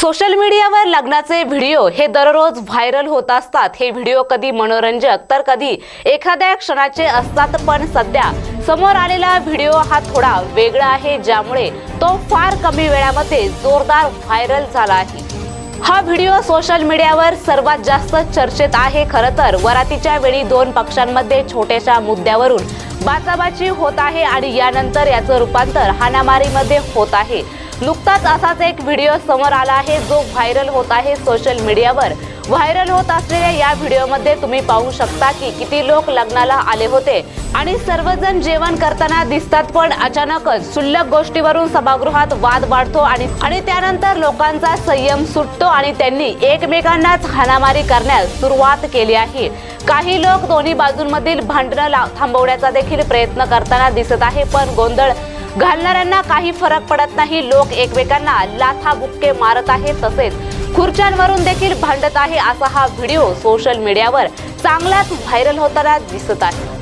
Social मीडियावर लग्नाचे video हे दररोज व्हायरल होत असतात. हे व्हिडिओ कधी मनोरंजक तर कधी एखाद्या क्षणाचे असतात पण सध्या समोर आलेला व्हिडिओ हा थोडा वेगळा आहे ज्यामुळे तो फार कमी वेळामध्ये जोरदार व्हायरल झाला आहे. हा व्हिडिओ सोशल मीडियावर सर्वात जास्त चर्चेत आहे. खरं तर वरातीच्या वेळी दोन पक्षांमध्ये छोट्याशा मुद्द्यावरून बाचाबाची होत आहे आणि यानंतर याचं रूपांतर हाणामारीमध्ये होत आहे. नुकताच असाच एक व्हिडिओ समोर आला आहे जो व्हायरल होत आहे सोशल मीडियावर. व्हायरल होत असलेल्या या व्हिडिओमध्ये तुम्ही पाहू शकता की किती लोक लग्नाला आले होते आणि सर्वजण जेवण करताना दिसतात पण अचानकच क्षुल्लक गोष्टीवरून सभागृहात वाद वाढतो आणि आणि त्यानंतर लोकांचा संयम सुटतो आणि त्यांनी एकमेकांनाच हाणामारी करण्यास सुरुवात केली आहे. काही लोक दोन्ही बाजूंमधील भांडणं ला- थांबवण्याचा देखील प्रयत्न करताना दिसत आहे पण गोंधळ घालणाऱ्यांना काही फरक पडत नाही. लोक एकमेकांना लाथा बुक्के मारत आहेत तसेच खुर्च्यांवरून देखील भांडत आहे असा हा व्हिडिओ सोशल मीडियावर चांगलाच व्हायरल होताना दिसत आहे.